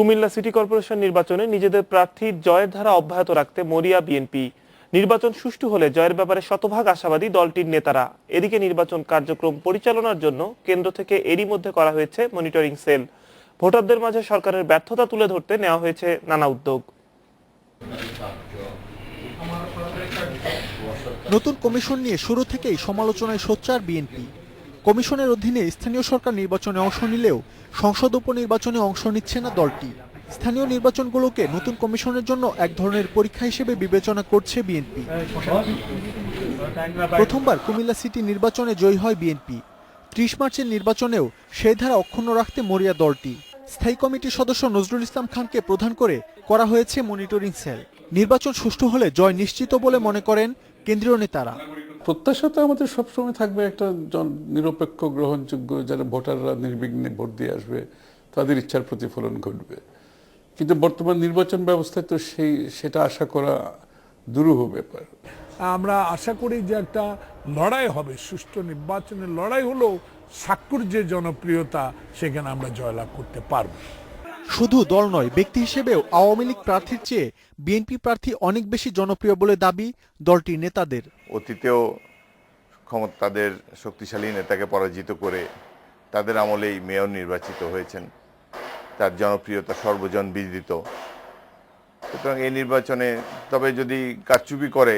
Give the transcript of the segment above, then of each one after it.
Comilla city corporation নির্বাচনে নিজেদের প্রার্থীর জয়ের ধারা অব্যাহত রাখতে মরিয়া বিএনপি। নির্বাচন সুষ্ঠু হলে জয়ের ব্যাপারে শতভাগ আশাবাদী দলটির নেতারা। এদিকে নির্বাচন কার্যক্রম পরিচালনার জন্য কেন্দ্র থেকে এরই মধ্যে করা হয়েছে মনিটরিং সেল। ভোটারদের মাঝে সরকারের ব্যর্থতা তুলে ধরতে নেওয়া হয়েছে নানা উদ্যোগ। নতুন কমিশন নিয়ে শুরু থেকেই সমালোচনায় সোচ্চার বিএনপি। কমিশনের অধীনে স্থানীয় সরকার নির্বাচনে অংশ নিলেও সংসদ উপনির্বাচনে অংশ নিচ্ছে না দলটি। স্থানীয় নির্বাচনগুলোকে নতুন কমিশনের জন্য এক ধরনের পরীক্ষা হিসেবে বিবেচনা করছে বিএনপি। প্রথমবার কুমিল্লা সিটি নির্বাচনে জয়ী হয় বিএনপি। ত্রিশ মার্চের নির্বাচনেও সেই ধারা অক্ষুণ্ণ রাখতে মরিয়া দলটি। স্থায়ী কমিটির সদস্য নজরুল ইসলাম খানকে প্রধান করে করা হয়েছে মনিটরিং সেল। নির্বাচন সুষ্ঠু হলে জয় নিশ্চিত বলে মনে করেন কেন্দ্রীয় নেতারা। প্রত্যাশা তো আমাদের সবসময় থাকবে একটা নিরপেক্ষ, গ্রহণযোগ্য যারা ভোটাররা নির্বিঘ্নে ভোট দিয়ে আসবে, তাদের ইচ্ছার প্রতিফলন ঘটবে। কিন্তু বর্তমান নির্বাচন ব্যবস্থায় তো সেই, সেটা আশা করা দুরূহ ব্যাপার। আমরা আশা করি যে একটা লড়াই হবে, সুষ্ঠু নির্বাচনের লড়াই হলেও সাক্ষর যে জনপ্রিয়তা, সেখানে আমরা জয়লাভ করতে পারব। শুধু দল নয় ব্যক্তি হিসেবেও আওয়ামী লীগ প্রার্থীর চেয়ে বিএনপি প্রার্থী অনেক বেশি জনপ্রিয় বলে দাবি দলটির নেতাদের। অতীতেও ক্ষমতা তাদের শক্তিশালী নেতাকে পরাজিত করে তাদের আমলেই মেয়র নির্বাচিত হয়েছেন। তার জনপ্রিয়তা সর্বজন বিদিত। সুতরাং এই নির্বাচনে তবে যদি কারচুপি করে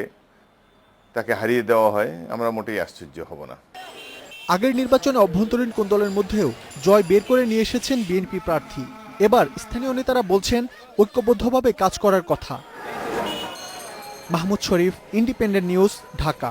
তাকে হারিয়ে দেওয়া হয় আমরা মোটেই আশ্চর্য হব না। আগের নির্বাচনে অভ্যন্তরীণ কোন দলের মধ্যেও জয় বের করে নিয়ে এসেছেন বিএনপি প্রার্থী। এবার স্থানীয় নেতারা বলছেন ঐক্যবদ্ধভাবে কাজ করার কথা। Mahmud Sharif Independent News Dhaka.